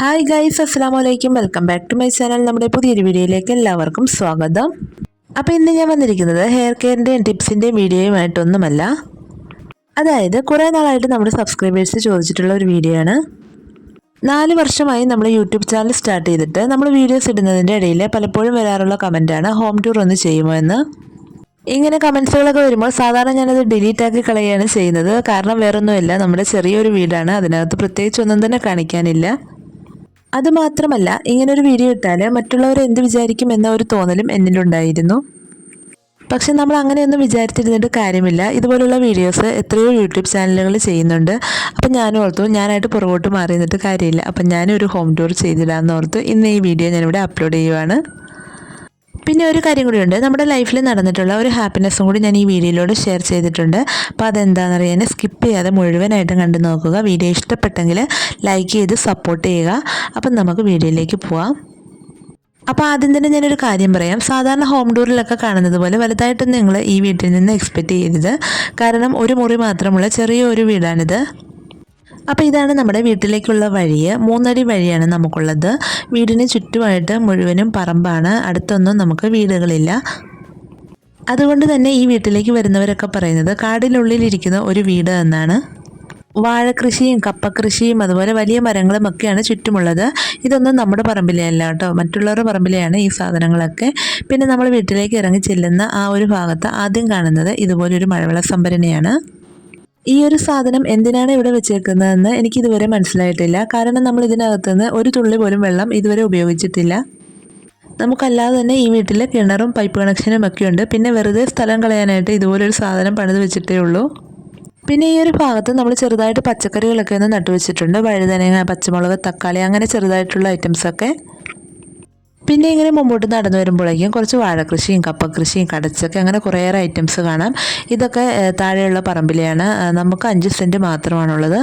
Hi guys അസ്സാം വലൈക്കും welcome back to my channel നമ്മുടെ പുതിയൊരു വീഡിയോയിലേക്ക് എല്ലാവർക്കും സ്വാഗതം. അപ്പോൾ ഇന്ന് ഞാൻ വന്നിരിക്കുന്നത് ഹെയർ കെയറിന്റെയും ടിപ്സിന്റെയും വീഡിയോയുമായിട്ടൊന്നുമല്ല. അതായത് കുറേ നാളായിട്ട് നമ്മുടെ സബ്സ്ക്രൈബേഴ്സ് ചോദിച്ചിട്ടുള്ള ഒരു വീഡിയോ ആണ്. നാല് വർഷമായി നമ്മൾ യൂട്യൂബ് ചാനൽ സ്റ്റാർട്ട് ചെയ്തിട്ട് നമ്മൾ വീഡിയോസ് ഇടുന്നതിന്റെ ഇടയിൽ പലപ്പോഴും വരാറുള്ള കമന്റാണ് ഹോം ടൂർ ഒന്ന് ചെയ്യുമോ എന്ന്. ഇങ്ങനെ കമൻസുകളൊക്കെ വരുമ്പോൾ സാധാരണ ഞാനത് ഡിലീറ്റ് ആക്കി കളയുകയാണ് ചെയ്യുന്നത്. കാരണം വേറൊന്നുമില്ല നമ്മുടെ ചെറിയൊരു വീടാണ്. അതിനകത്ത് പ്രത്യേകിച്ച് ഒന്നും തന്നെ കാണിക്കാനില്ല. അതുമാത്രമല്ല ഇങ്ങനൊരു വീഡിയോ ഇട്ടാൽ മറ്റുള്ളവർ എന്ത് വിചാരിക്കും എന്ന ഒരു തോന്നലും എന്നിലുണ്ടായിരുന്നു. പക്ഷെ നമ്മൾ അങ്ങനെയൊന്നും വിചാരിച്ചിരുന്നിട്ട് കാര്യമില്ല. ഇതുപോലുള്ള വീഡിയോസ് എത്രയോ യൂട്യൂബ് ചാനലുകൾ ചെയ്യുന്നുണ്ട്. അപ്പം ഞാൻ ഓർത്തു ഞാനായിട്ട് പുറകോട്ട് മാറി നിന്നിട്ട് കാര്യമില്ല. അപ്പം ഞാനൊരു ഹോം ടൂർ ചെയ്തിടാമെന്ന് ഓർത്തു. ഇന്ന് ഈ വീഡിയോ ഞാനിവിടെ അപ്ലോഡ് ചെയ്യുവാണ്. പിന്നെ ഒരു കാര്യം കൂടിയുണ്ട്. നമ്മുടെ ലൈഫിൽ നടന്നിട്ടുള്ള ഒരു ഹാപ്പിനെസ്സും കൂടി ഞാൻ ഈ വീഡിയോയിലൂടെ ഷെയർ ചെയ്തിട്ടുണ്ട്. അപ്പോൾ അതെന്താണെന്നറിയാൻ സ്കിപ്പ് ചെയ്യാതെ മുഴുവനായിട്ടും കണ്ടു നോക്കുക. വീഡിയോ ഇഷ്ടപ്പെട്ടെങ്കിൽ ലൈക്ക് ചെയ്ത് സപ്പോർട്ട് ചെയ്യുക. അപ്പം നമുക്ക് വീഡിയോയിലേക്ക് പോവാം. അപ്പോൾ ആദ്യം തന്നെ ഞാനൊരു കാര്യം പറയാം. സാധാരണ ഹോം ടൂറിലൊക്കെ കാണുന്നത് പോലെ വലുതായിട്ടൊന്നും നിങ്ങൾ ഈ വീട്ടിൽ നിന്ന് എക്സ്പെക്റ്റ് ചെയ്യരുത്. കാരണം ഒരു മുറി മാത്രമുള്ള ചെറിയ ഒരു വീടാണിത്. അപ്പോൾ ഇതാണ് നമ്മുടെ വീട്ടിലേക്കുള്ള വഴി മൂന്നടി വഴിയാണ് നമുക്കുള്ളത്. വീടിന് ചുറ്റുമായിട്ട് മുഴുവനും പറമ്പാണ്. അടുത്തൊന്നും നമുക്ക് വീടുകളില്ല. അതുകൊണ്ട് തന്നെ ഈ വീട്ടിലേക്ക് വരുന്നവരൊക്കെ പറയുന്നത് കാടിനുള്ളിലിരിക്കുന്ന ഒരു വീട് എന്നാണ്. വാഴക്കൃഷിയും കപ്പകൃഷിയും അതുപോലെ വലിയ മരങ്ങളും ഒക്കെയാണ് ചുറ്റുമുള്ളത്. ഇതൊന്നും നമ്മുടെ പറമ്പിലെ അല്ല കേട്ടോ. മറ്റുള്ളവരുടെ പറമ്പിലെയാണ് ഈ സാധനങ്ങളൊക്കെ. പിന്നെ നമ്മൾ വീട്ടിലേക്ക് ഇറങ്ങി ചെല്ലുന്ന ആ ഒരു ഭാഗത്ത് ആദ്യം കാണുന്നത് ഇതുപോലൊരു മഴവെള്ള സംഭരണിയാണ്. ഈ ഒരു സാധനം എന്തിനാണ് ഇവിടെ വെച്ചേക്കുന്നതെന്ന് എനിക്ക് ഇതുവരെ മനസ്സിലായിട്ടില്ല. കാരണം നമ്മൾ ഇതിനകത്തുനിന്ന് ഒരു തുള്ളി പോലും വെള്ളം ഇതുവരെ ഉപയോഗിച്ചിട്ടില്ല. നമുക്കല്ലാതെ തന്നെ ഈ വീട്ടിൽ കിണറും പൈപ്പ് കണക്ഷനും ഒക്കെ ഉണ്ട്. പിന്നെ വെറുതെ സ്ഥലം കളയാനായിട്ട് ഇതുപോലൊരു സാധനം പണിത് വെച്ചിട്ടേ ഉള്ളൂ. പിന്നെ ഈ ഒരു ഭാഗത്ത് നമ്മൾ ചെറുതായിട്ട് പച്ചക്കറികളൊക്കെ ഒന്ന് നട്ടുവെച്ചിട്ടുണ്ട്. വഴുതനങ്ങ പച്ചമുളക് തക്കാളി അങ്ങനെ ചെറുതായിട്ടുള്ള ഐറ്റംസൊക്കെ പിന്നെ ഇങ്ങനെ മുമ്പോട്ട് നടന്നു വരുമ്പോഴേക്കും കുറച്ച് വാഴക്കൃഷിയും കപ്പകൃഷിയും കടച്ചൊക്കെ അങ്ങനെ കുറേയേറെ ഐറ്റംസ് കാണാം. ഇതൊക്കെ താഴെയുള്ള പറമ്പിലെയാണ്. നമുക്ക് അഞ്ച് സെന്റ് മാത്രമാണുള്ളത്.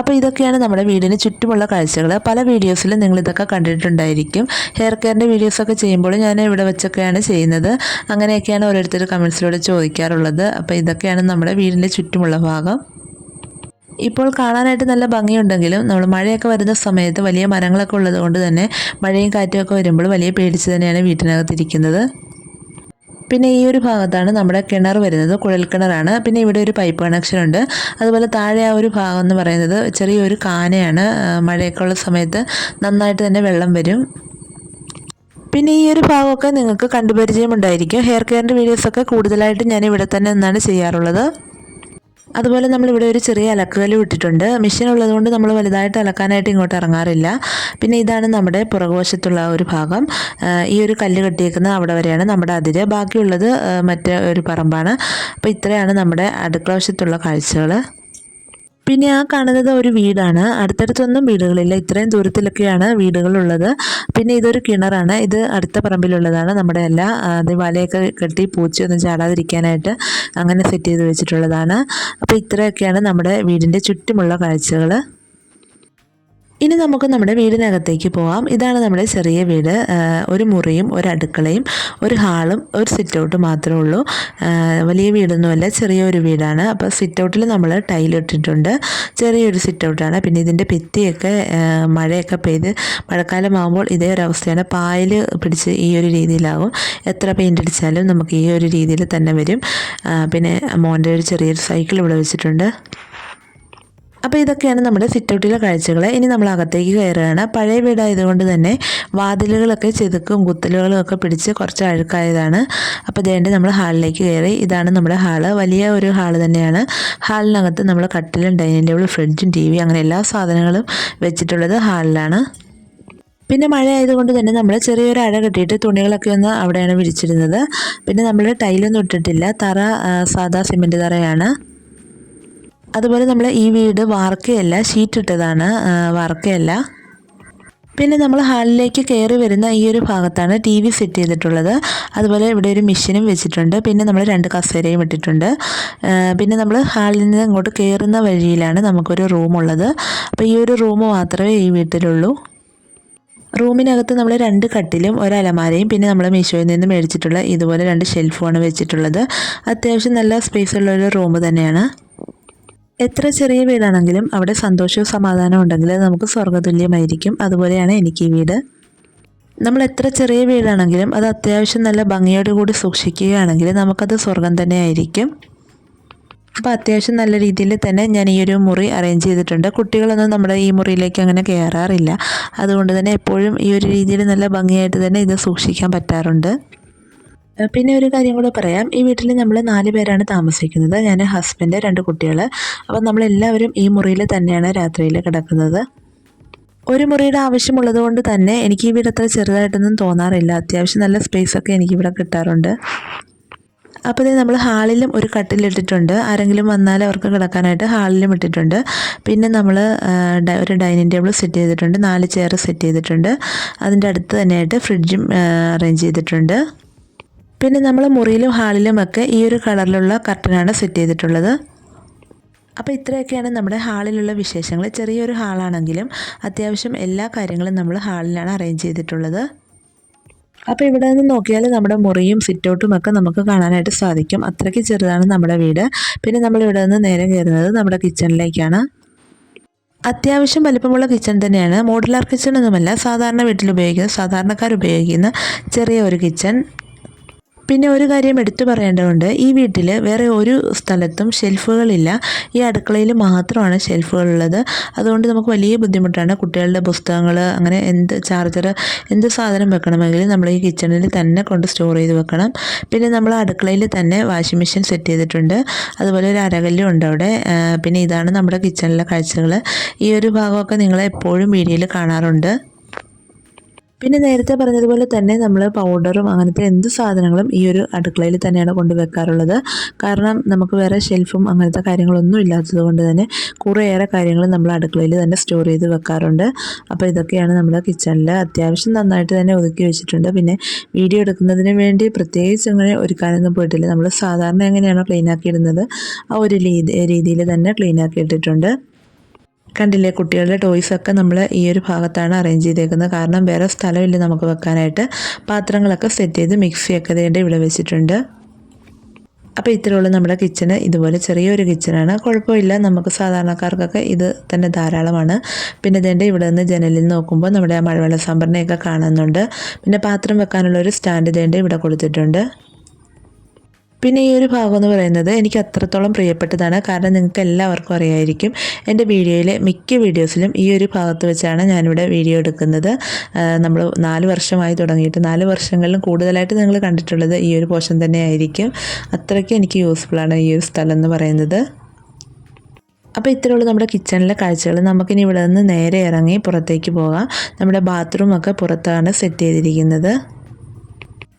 അപ്പോൾ ഇതൊക്കെയാണ് നമ്മുടെ വീടിന് ചുറ്റുമുള്ള കാഴ്ചകൾ പല വീഡിയോസിലും നിങ്ങൾ ഇതൊക്കെ കണ്ടിട്ടുണ്ടായിരിക്കും. ഹെയർ കെയറിന്റെ വീഡിയോസൊക്കെ ചെയ്യുമ്പോൾ ഞാൻ ഇവിടെ വെച്ചൊക്കെയാണ് ചെയ്യുന്നത്. അങ്ങനെയൊക്കെയാണ് ഓരോരുത്തർ കമൻസിലൂടെ ചോദിക്കാറുള്ളത്. അപ്പോൾ ഇതൊക്കെയാണ് നമ്മുടെ വീടിന്റെ ചുറ്റുമുള്ള ഭാഗം. ഇപ്പോൾ കാണാനായിട്ട് നല്ല ഭംഗിയുണ്ടെങ്കിലും നമ്മൾ മഴയൊക്കെ വരുന്ന സമയത്ത് വലിയ മരങ്ങളൊക്കെ ഉള്ളത് കൊണ്ട് തന്നെ മഴയും കാറ്റും ഒക്കെ വരുമ്പോൾ വലിയ പേടിച്ച് തന്നെയാണ് വീട്ടിനകത്തിരിക്കുന്നത്. പിന്നെ ഈ ഒരു ഭാഗത്താണ് നമ്മുടെ കിണർ വരുന്നത് കുഴൽ കിണറാണ്. പിന്നെ ഇവിടെ ഒരു പൈപ്പ് കണക്ഷൻ ഉണ്ട്. അതുപോലെ താഴെ ആ ഒരു ഭാഗം എന്ന് പറയുന്നത് ചെറിയൊരു കാനയാണ്. മഴയൊക്കെ ഉള്ള സമയത്ത് നന്നായിട്ട് തന്നെ വെള്ളം വരും. പിന്നെ ഈ ഒരു ഭാഗമൊക്കെ നിങ്ങൾക്ക് കണ്ടുപരിചയമുണ്ടായിരിക്കും. ഹെയർ കെയറിന്റെ വീഡിയോസൊക്കെ കൂടുതലായിട്ട് ഞാൻ ഇവിടെ തന്നെ നിന്നാണ് ചെയ്യാറുള്ളത്. അതുപോലെ നമ്മളിവിടെ ഒരു ചെറിയ അലക്കുകല്ല് ഇട്ടിട്ടുണ്ട്. മെഷീൻ ഉള്ളതുകൊണ്ട് നമ്മൾ വലുതായിട്ട് അലക്കാനായിട്ട് ഇങ്ങോട്ട് ഇറങ്ങാറില്ല. പിന്നെ ഇതാണ് നമ്മുടെ പുറകുവശത്തുള്ള ഒരു ഭാഗം. ഈ ഒരു കല്ല് കെട്ടിയേക്കുന്ന അവിടെ വരെയാണ് നമ്മുടെ അതിര്. ബാക്കിയുള്ളത് മറ്റേ ഒരു പറമ്പാണ്. അപ്പോൾ ഇത്രയാണ് നമ്മുടെ അടുക്കള വശത്തുള്ള കാഴ്ചകൾ പിന്നെ ആ കാണുന്നത് ഒരു വീടാണ്. അടുത്തടുത്തൊന്നും വീടുകളില്ല. ഇത്രയും ദൂരത്തിലൊക്കെയാണ് വീടുകളുള്ളത്. പിന്നെ ഇതൊരു കിണറാണ്. ഇത് അടുത്ത പറമ്പിലുള്ളതാണ് നമ്മുടെ അല്ല അത് വലയൊക്കെ കെട്ടി പൂച്ചയൊന്നും ചാടാതിരിക്കാനായിട്ട് അങ്ങനെ സെറ്റ് ചെയ്ത് വെച്ചിട്ടുള്ളതാണ്. അപ്പോൾ ഇത്രയൊക്കെയാണ് നമ്മുടെ വീടിന്റെ ചുറ്റുമുള്ള കാഴ്ചകൾ ഇനി നമുക്ക് നമ്മുടെ വീടിനകത്തേക്ക് പോവാം. ഇതാണ് നമ്മുടെ ചെറിയ വീട്. ഒരു മുറിയും ഒരു അടുക്കളയും ഒരു ഹാളും ഒരു സിറ്റ് ഔട്ട് മാത്രമേ ഉള്ളൂ. വലിയ വീടൊന്നുമല്ല ചെറിയൊരു വീടാണ്. അപ്പോൾ സിറ്റ് ഔട്ടിൽ നമ്മൾ ടൈലിട്ടിട്ടുണ്ട് ചെറിയൊരു സിറ്റ് ഔട്ടാണ് പിന്നെ ഇതിന്റെ ഭിത്തിയൊക്കെ മഴയൊക്കെ പെയ്ത് മഴക്കാലമാകുമ്പോൾ ഇതേ ഒരു അവസ്ഥയാണ്. പായൽ പിടിച്ച് ഈ ഒരു രീതിയിലാകും എത്ര പെയിന്റ് അടിച്ചാലും നമുക്ക് ഈ ഒരു രീതിയിൽ തന്നെ വരും. പിന്നെ മോന്റെ ഒരു ചെറിയൊരു സൈക്കിൾ ഇവിടെ വെച്ചിട്ടുണ്ട്. അപ്പോൾ ഇതൊക്കെയാണ് നമ്മുടെ സിറ്റൗട്ടിലെ കാഴ്ചകൾ ഇനി നമ്മൾ അകത്തേക്ക് കയറുകയാണ്. പഴയ വീടായതുകൊണ്ട് തന്നെ വാതിലുകളൊക്കെ ചെതുക്കും കുത്തലുകളും ഒക്കെ പിടിച്ച് കുറച്ച് അഴുക്കായതാണ്. അപ്പോൾ ദേണ്ട് നമ്മൾ ഹാളിലേക്ക് കയറി. ഇതാണ് നമ്മുടെ ഹാൾ. വലിയ ഒരു ഹാൾ തന്നെയാണ്. ഹാളിനകത്ത് നമ്മൾ കട്ടിലും ഡൈനിങ് ടേബിൾ ഫ്രിഡ്ജും ടി വി അങ്ങനെ എല്ലാ സാധനങ്ങളും വെച്ചിട്ടുള്ളത് ഹാളിലാണ്. പിന്നെ മഴ ആയതുകൊണ്ട് തന്നെ നമ്മൾ ചെറിയൊരു അഴ കെട്ടിയിട്ട് തുണികളൊക്കെ ഒന്ന് അവിടെയാണ് വിരിച്ചിരുന്നത്. പിന്നെ നമ്മൾ ടൈലൊന്നും ഇട്ടിട്ടില്ല. തറ സാദാ സിമെന്റ് തറയാണ്. അതുപോലെ നമ്മൾ ഈ വീട് വാർക്കയല്ല ഷീറ്റ് ഇട്ടതാണ് ആ, വാർക്കയല്ല. പിന്നെ നമ്മൾ ഹാളിലേക്ക് കയറി വരുന്ന ഈ ഒരു ഭാഗത്താണ് ടി വി സെറ്റ് ചെയ്തിട്ടുള്ളത്. അതുപോലെ ഇവിടെ ഒരു മെഷീനും വെച്ചിട്ടുണ്ട്. പിന്നെ നമ്മൾ രണ്ട് കസേരയും ഇട്ടിട്ടുണ്ട്. പിന്നെ നമ്മൾ ഹാളിൽ നിന്ന് ഇങ്ങോട്ട് കയറുന്ന വഴിയിലാണ് നമുക്കൊരു റൂമുള്ളത് അപ്പോൾ ഈ ഒരു റൂം മാത്രമേ ഈ വീട്ടിലുള്ളൂ. റൂമിനകത്ത് നമ്മൾ രണ്ട് കട്ടിലും ഒരു അലമാരയും പിന്നെ നമ്മൾ മീഷോയിൽ നിന്ന് മേടിച്ചിട്ടുള്ള ഇതുപോലെ രണ്ട് ഷെൽഫുമാണ് വെച്ചിട്ടുള്ളത്. അത്യാവശ്യം നല്ല സ്പേസ് ഉള്ള ഒരു റൂം തന്നെയാണ്. എത്ര ചെറിയ വീടാണെങ്കിലും അവിടെ സന്തോഷവും സമാധാനവും ഉണ്ടെങ്കിൽ നമുക്ക് സ്വർഗതുല്യമായിരിക്കും അതുപോലെയാണ് എനിക്ക് ഈ വീട്. നമ്മൾ എത്ര ചെറിയ വീടാണെങ്കിലും അത് അത്യാവശ്യം നല്ല ഭംഗിയോടുകൂടി സൂക്ഷിക്കുകയാണെങ്കിൽ നമുക്കത് സ്വർഗം തന്നെ ആയിരിക്കും അപ്പോൾ അത്യാവശ്യം നല്ല രീതിയിൽ തന്നെ ഞാൻ ഈ ഒരു മുറി അറേഞ്ച് ചെയ്തിട്ടുണ്ട്. കുട്ടികളൊന്നും നമ്മുടെ ഈ മുറിയിലേക്ക് അങ്ങനെ കയറാറില്ല. അതുകൊണ്ട് തന്നെ എപ്പോഴും ഈ ഒരു രീതിയിൽ നല്ല ഭംഗിയായിട്ട് തന്നെ ഇത് സൂക്ഷിക്കാൻ പറ്റാറുണ്ട്. പിന്നെ ഒരു കാര്യം കൂടെ പറയാം. ഈ വീട്ടിൽ നമ്മൾ നാല് പേരാണ് താമസിക്കുന്നത്. ഞാൻ ഹസ്ബൻഡ് രണ്ട് കുട്ടികൾ അപ്പം നമ്മളെല്ലാവരും ഈ മുറിയിൽ തന്നെയാണ് രാത്രിയിൽ കിടക്കുന്നത്. ഒരു മുറിയുടെ ആവശ്യമുള്ളത് കൊണ്ട് തന്നെ എനിക്ക് ഈ വീട് അത്ര ചെറുതായിട്ടൊന്നും തോന്നാറില്ല. അത്യാവശ്യം നല്ല സ്പേസ് ഒക്കെ എനിക്കിവിടെ കിട്ടാറുണ്ട്. അപ്പോൾ നമ്മൾ ഹാളിലും ഒരു കട്ടിലിട്ടിട്ടുണ്ട് ആരെങ്കിലും വന്നാൽ അവർക്ക് കിടക്കാനായിട്ട് ഹാളിലും ഇട്ടിട്ടുണ്ട്. പിന്നെ നമ്മൾ ഒരു ഡൈനിങ് ടേബിൾ സെറ്റ് ചെയ്തിട്ടുണ്ട്. നാല് ചെയർ സെറ്റ് ചെയ്തിട്ടുണ്ട്. അതിന്റെ അടുത്ത് തന്നെയായിട്ട് ഫ്രിഡ്ജും അറേഞ്ച് ചെയ്തിട്ടുണ്ട്. പിന്നെ നമ്മൾ മുറിയിലും ഹാളിലും ഒക്കെ ഈ ഒരു കളറിലുള്ള കർട്ടനാണ് സെറ്റ് ചെയ്തിട്ടുള്ളത്. അപ്പോൾ ഇത്രയൊക്കെയാണ് നമ്മുടെ ഹാളിലുള്ള വിശേഷങ്ങൾ ചെറിയൊരു ഹാളാണെങ്കിലും അത്യാവശ്യം എല്ലാ കാര്യങ്ങളും നമ്മൾ ഹാളിലാണ് അറേഞ്ച് ചെയ്തിട്ടുള്ളത്. അപ്പോൾ ഇവിടെ നിന്ന് നോക്കിയാൽ നമ്മുടെ മുറിയും സിറ്റൗട്ടും ഒക്കെ നമുക്ക് കാണാനായിട്ട് സാധിക്കും. അത്രയ്ക്ക് ചെറുതാണ് നമ്മുടെ വീട്. പിന്നെ നമ്മൾ ഇവിടെ നിന്ന് നേരെ കയറുന്നത് നമ്മുടെ കിച്ചണിലേക്കാണ്. അത്യാവശ്യം വലിപ്പമുള്ള കിച്ചൺ തന്നെയാണ്. മോഡുലാർ കിച്ചൺ ഒന്നുമല്ല. സാധാരണ വീട്ടിൽ ഉപയോഗിക്കുന്ന സാധാരണക്കാർ ഉപയോഗിക്കുന്ന ചെറിയ ഒരു കിച്ചൺ. പിന്നെ ഒരു കാര്യം എടുത്തു പറയേണ്ടതുണ്ട്. ഈ വീട്ടിൽ വേറെ ഒരു സ്ഥലത്തും ഷെൽഫുകളില്ല. ഈ അടുക്കളയിൽ മാത്രമാണ് ഷെൽഫുകളുള്ളത്. അതുകൊണ്ട് നമുക്ക് വലിയ ബുദ്ധിമുട്ടാണ് കുട്ടികളുടെ പുസ്തകങ്ങൾ അങ്ങനെ എന്ത് ചാർജർ എന്ത് സാധനം വെക്കണമെങ്കിലും നമ്മൾ ഈ കിച്ചണിൽ തന്നെ കൊണ്ട് സ്റ്റോർ ചെയ്ത് വെക്കണം. പിന്നെ നമ്മൾ അടുക്കളയിൽ തന്നെ വാഷിംഗ് മെഷീൻ സെറ്റ് ചെയ്തിട്ടുണ്ട്. അതുപോലെ ഒരു അരകല്ലും ഉണ്ട് അവിടെ. പിന്നെ ഇതാണ് നമ്മുടെ കിച്ചണിലെ കാഴ്ചകൾ ഈ ഒരു ഭാഗമൊക്കെ നിങ്ങൾ എപ്പോഴും വീഡിയോയിൽ കാണാറുണ്ട്. പിന്നെ നേരത്തെ പറഞ്ഞതുപോലെ തന്നെ നമ്മൾ പൗഡറും അങ്ങനത്തെ എന്ത് സാധനങ്ങളും ഈ ഒരു അടുക്കളയിൽ തന്നെയാണ് കൊണ്ടുവെക്കാറുള്ളത്. കാരണം നമുക്ക് വേറെ ഷെൽഫും അങ്ങനത്തെ കാര്യങ്ങളൊന്നും ഇല്ലാത്തത് കൊണ്ട് തന്നെ കുറേയേറെ കാര്യങ്ങൾ നമ്മൾ അടുക്കളയിൽ തന്നെ സ്റ്റോർ ചെയ്ത് വെക്കാറുണ്ട്. അപ്പോൾ ഇതൊക്കെയാണ് നമ്മുടെ കിച്ചണിൽ അത്യാവശ്യം നന്നായിട്ട് തന്നെ ഒതുക്കി വെച്ചിട്ടുണ്ട്. പിന്നെ വീഡിയോ എടുക്കുന്നതിന് വേണ്ടി പ്രത്യേകിച്ച് അങ്ങനെ ഒരു ഒരുക്കാനൊന്നും പോയിട്ടില്ല. നമ്മൾ സാധാരണ എങ്ങനെയാണോ ക്ലീൻ ആക്കി ഇടുന്നത് ആ ഒരു രീതി രീതിയിൽ തന്നെ ക്ലീൻ ആക്കി ഇട്ടിട്ടുണ്ട്. കണ്ടില്ലേ കുട്ടികളുടെ ടോയ്സ് ഒക്കെ നമ്മൾ ഈ ഒരു ഭാഗത്താണ് അറേഞ്ച് ചെയ്തേക്കുന്നത്. കാരണം വേറെ സ്ഥലമില്ല നമുക്ക് വെക്കാനായിട്ട്. പാത്രങ്ങളൊക്കെ സെറ്റ് ചെയ്ത് മിക്സിയൊക്കെ വേണ്ടി ഇവിടെ വെച്ചിട്ടുണ്ട്. അപ്പോൾ ഇത്രയുള്ള നമ്മുടെ കിച്ചണ് ഇതുപോലെ ചെറിയൊരു കിച്ചണാണ് കുഴപ്പമില്ല. നമുക്ക് സാധാരണക്കാർക്കൊക്കെ ഇത് തന്നെ ധാരാളമാണ്. പിന്നെ ഇതിന്റെ ഇവിടെ നിന്ന് ജനലിൽ നോക്കുമ്പോൾ നമ്മുടെ ആ മഴവെള്ള സംഭരണയൊക്കെ കാണുന്നുണ്ട്. പിന്നെ പാത്രം വെക്കാനുള്ള ഒരു സ്റ്റാൻഡ് ഇതിന്റെ ഇവിടെ കൊടുത്തിട്ടുണ്ട്. പിന്നെ ഈ ഒരു ഭാഗം എന്ന് പറയുന്നത് എനിക്ക് അത്രത്തോളം പ്രിയപ്പെട്ടതാണ്. കാരണം നിങ്ങൾക്ക് എല്ലാവർക്കും അറിയായിരിക്കും എന്റെ വീഡിയോയിലെ മിക്ക വീഡിയോസിലും ഈ ഒരു ഭാഗത്ത് വെച്ചാണ് ഞാനിവിടെ വീഡിയോ എടുക്കുന്നത്. നമ്മൾ നാല് വർഷമായി തുടങ്ങിയിട്ട് നാല് വർഷങ്ങളിലും കൂടുതലായിട്ട് നിങ്ങൾ കണ്ടിട്ടുള്ളത് ഈ ഒരു പോഷൻ തന്നെ ആയിരിക്കും അത്രയ്ക്ക് എനിക്ക് യൂസ്ഫുള്ളാണ് ഈ ഒരു സ്ഥലം എന്ന് പറയുന്നത്. അപ്പോൾ ഇത്രയുള്ള നമ്മുടെ കിച്ചണിലെ കാഴ്ചകൾ. നമുക്കിനി ഇവിടെ നിന്ന് നേരെ ഇറങ്ങി പുറത്തേക്ക് പോകാം. നമ്മുടെ ബാത്റൂമൊക്കെ പുറത്താണ് സെറ്റ് ചെയ്തിരിക്കുന്നത്.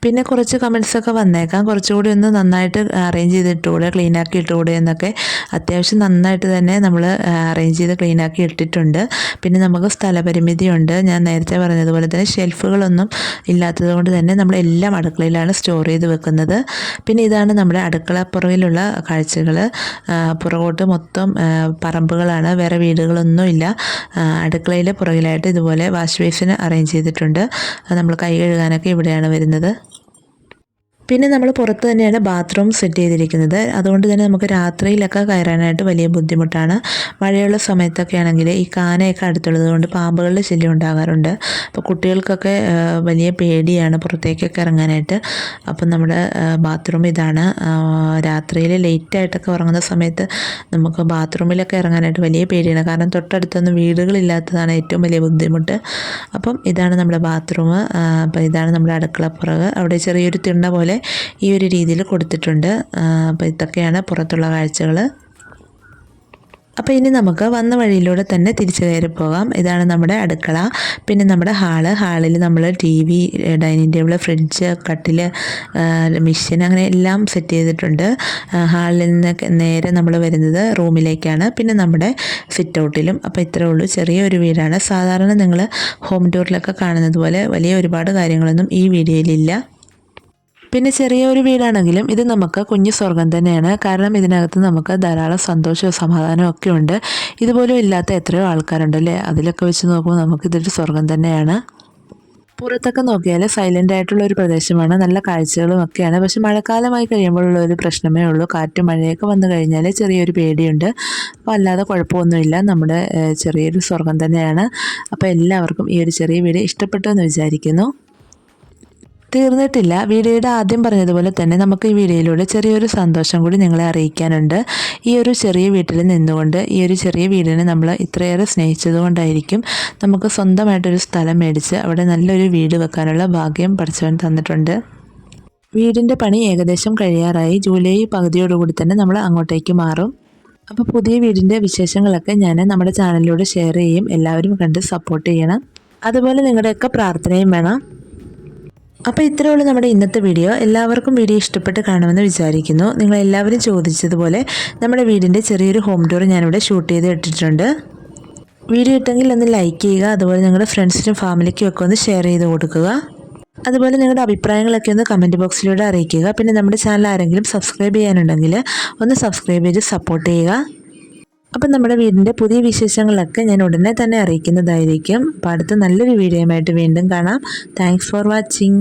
പിന്നെ കുറച്ച് കമൻസൊക്കെ വന്നേക്കാം. കുറച്ചുകൂടി ഒന്ന് നന്നായിട്ട് അറേഞ്ച് ചെയ്തിട്ടുകൂടെ ക്ലീൻ ആക്കി ഇട്ടുകൂടെ എന്നൊക്കെ അത്യാവശ്യം നന്നായിട്ട് തന്നെ നമ്മൾ അറേഞ്ച് ചെയ്ത് ക്ലീൻ ആക്കി ഇട്ടിട്ടുണ്ട്. പിന്നെ നമുക്ക് സ്ഥലപരിമിതിയുണ്ട് ഞാൻ നേരത്തെ പറഞ്ഞതുപോലെ തന്നെ ഷെൽഫുകളൊന്നും ഇല്ലാത്തത് കൊണ്ട് തന്നെ നമ്മൾ എല്ലാം അടുക്കളയിലാണ് സ്റ്റോർ ചെയ്ത് വെക്കുന്നത്. പിന്നെ ഇതാണ് നമ്മുടെ അടുക്കള പുറകിലുള്ള കാഴ്ചകൾ പുറകോട്ട് മൊത്തം പറമ്പുകളാണ്. വേറെ വീടുകളൊന്നുമില്ല അടുക്കളയിലെ പുറകിലായിട്ട് ഇതുപോലെ വാഷ് ബേസിന് അറേഞ്ച് ചെയ്തിട്ടുണ്ട്. നമ്മൾ കൈ കഴുകാനൊക്കെ ഇവിടെയാണ് വരുന്നത്. പിന്നെ നമ്മൾ പുറത്ത് തന്നെയാണ് ബാത്റൂം സെറ്റ് ചെയ്തിരിക്കുന്നത്. അതുകൊണ്ട് തന്നെ നമുക്ക് രാത്രിയിലൊക്കെ കയറാനായിട്ട് വലിയ ബുദ്ധിമുട്ടാണ്. മഴയുള്ള സമയത്തൊക്കെ ആണെങ്കിൽ ഈ കാനയൊക്കെ അടുത്തുള്ളത് കൊണ്ട് പാമ്പുകളുടെ ശല്യം ഉണ്ടാകാറുണ്ട്. അപ്പോൾ കുട്ടികൾക്കൊക്കെ വലിയ പേടിയാണ് പുറത്തേക്കൊക്കെ ഇറങ്ങാനായിട്ട്. അപ്പം നമ്മുടെ ബാത്റൂം ഇതാണ്. രാത്രിയിൽ ലേറ്റായിട്ടൊക്കെ ഉറങ്ങുന്ന സമയത്ത് നമുക്ക് ബാത്റൂമിലൊക്കെ ഇറങ്ങാനായിട്ട് വലിയ പേടിയാണ്. കാരണം തൊട്ടടുത്തൊന്നും വീടുകളില്ലാത്തതാണ് ഏറ്റവും വലിയ ബുദ്ധിമുട്ട്. അപ്പം ഇതാണ് നമ്മുടെ ബാത്റൂം അപ്പം ഇതാണ് നമ്മുടെ അടുക്കളപ്പുറക്. അവിടെ ചെറിയൊരു തിണ്ണ പോലെ ഈ ഒരു രീതിയിൽ കൊടുത്തിട്ടുണ്ട്. അപ്പോൾ ഇതൊക്കെയാണ് പുറത്തുള്ള കാഴ്ചകൾ അപ്പോൾ ഇനി നമുക്ക് വന്ന വഴിയിലൂടെ തന്നെ തിരിച്ചു കയറി പോകാം. ഇതാണ് നമ്മുടെ അടുക്കള. പിന്നെ നമ്മുടെ ഹാൾ. ഹാളിൽ നമ്മൾ T V dining table fridge കട്ടിൽ മിഷ്യൻ അങ്ങനെ എല്ലാം സെറ്റ് ചെയ്തിട്ടുണ്ട്. ഹാളിൽ നിന്ന് നേരെ നമ്മൾ വരുന്നത് റൂമിലേക്കാണ്. പിന്നെ നമ്മുടെ സിറ്റ് ഔട്ടിലും. അപ്പോൾ ഇത്രേ ഉള്ളൂ. ചെറിയൊരു വീടാണ്. സാധാരണ നിങ്ങൾ ഹോം ടൂറിലൊക്കെ കാണുന്നത് പോലെ വലിയ ഒരുപാട് കാര്യങ്ങളൊന്നും ഈ വീഡിയോയിലില്ല പിന്നെ ചെറിയ ഒരു വീടാണെങ്കിലും ഇത് നമുക്ക് കുഞ്ഞു സ്വർഗം തന്നെയാണ്. കാരണം ഇതിനകത്ത് നമുക്ക് ധാരാളം സന്തോഷവും സമാധാനവും ഒക്കെ ഉണ്ട്. ഇതുപോലും ഇല്ലാത്ത എത്രയോ ആൾക്കാരുണ്ട് അല്ലേ? അതിലൊക്കെ വെച്ച് നോക്കുമ്പോൾ നമുക്ക് ഇതൊരു സ്വർഗം തന്നെയാണ്. പുറത്തൊക്കെ നോക്കിയാൽ സൈലന്റ് ആയിട്ടുള്ള ഒരു പ്രദേശമാണ്. നല്ല കാഴ്ചകളും ഒക്കെയാണ്. പക്ഷെ മഴക്കാലമായി കഴിയുമ്പോഴുള്ള ഒരു പ്രശ്നമേ ഉള്ളൂ. കാറ്റും മഴയൊക്കെ വന്നു കഴിഞ്ഞാൽ ചെറിയൊരു പേടിയുണ്ട്. അപ്പോൾ അല്ലാതെ കുഴപ്പമൊന്നുമില്ല. നമ്മുടെ ചെറിയൊരു സ്വർഗം തന്നെയാണ്. അപ്പോൾ എല്ലാവർക്കും ഈ ഒരു ചെറിയ വീട് ഇഷ്ടപ്പെട്ടു എന്ന് വിചാരിക്കുന്നു. തീർന്നിട്ടില്ല. വീഡിയോയുടെ ആദ്യം പറഞ്ഞതുപോലെ തന്നെ നമുക്ക് ഈ വീഡിയോയിലൂടെ ചെറിയൊരു സന്തോഷം കൂടി നിങ്ങളെ അറിയിക്കാനുണ്ട്. ഈ ഒരു ചെറിയ വീട്ടിൽ നിന്നുകൊണ്ട് ഈ ഒരു ചെറിയ വീടിനെ നമ്മൾ ഇത്രയേറെ സ്നേഹിച്ചതുകൊണ്ടായിരിക്കും നമുക്ക് സ്വന്തമായിട്ടൊരു സ്ഥലം മേടിച്ച് അവിടെ നല്ലൊരു വീട് വെക്കാനുള്ള ഭാഗ്യം പഠിച്ചവൻ തന്നിട്ടുണ്ട്. വീടിന്റെ പണി ഏകദേശം കഴിയാറായി. ജൂലൈ പകുതിയോടുകൂടി തന്നെ നമ്മൾ അങ്ങോട്ടേക്ക് മാറും. അപ്പോൾ പുതിയ വീടിന്റെ വിശേഷങ്ങളൊക്കെ ഞാൻ നമ്മുടെ ചാനലിലൂടെ ഷെയർ ചെയ്യും. എല്ലാവരും കണ്ട് സപ്പോർട്ട് ചെയ്യണം. അതുപോലെ നിങ്ങളുടെയൊക്കെ പ്രാർത്ഥനയും വേണം. അപ്പോൾ ഇത്രയേ ഉള്ളൂ നമ്മുടെ ഇന്നത്തെ വീഡിയോ. എല്ലാവർക്കും വീഡിയോ ഇഷ്ടപ്പെട്ട് കാണുമെന്ന് വിചാരിക്കുന്നു. നിങ്ങൾ എല്ലാവരും ചോദിച്ചതുപോലെ നമ്മുടെ വീടിന്റെ ചെറിയൊരു ഹോം ടൂർ ഞാനിവിടെ ഷൂട്ട് ചെയ്ത് ഇട്ടിട്ടുണ്ട്. വീഡിയോ ഇട്ടെങ്കിൽ ഒന്ന് ലൈക്ക് ചെയ്യുക അതുപോലെ ഞങ്ങളുടെ ഫ്രണ്ട്സിനും ഫാമിലിക്കും ഒക്കെ ഒന്ന് ഷെയർ ചെയ്ത് കൊടുക്കുക. അതുപോലെ നിങ്ങളുടെ അഭിപ്രായങ്ങളൊക്കെ ഒന്ന് കമന്റ് ബോക്സിലൂടെ അറിയിക്കുക. പിന്നെ നമ്മുടെ ചാനൽ ആരെങ്കിലും സബ്സ്ക്രൈബ് ചെയ്യാനുണ്ടെങ്കിൽ ഒന്ന് സബ്സ്ക്രൈബ് ചെയ്ത് സപ്പോർട്ട് ചെയ്യുക. അപ്പം നമ്മുടെ വീടിന്റെ പുതിയ വിശേഷങ്ങളൊക്കെ ഞാൻ ഉടനെ തന്നെ അറിയിക്കുന്നതായിരിക്കും. അപ്പോൾ അടുത്ത നല്ലൊരു വീഡിയോയുമായിട്ട് വീണ്ടും കാണാം. Thanks for watching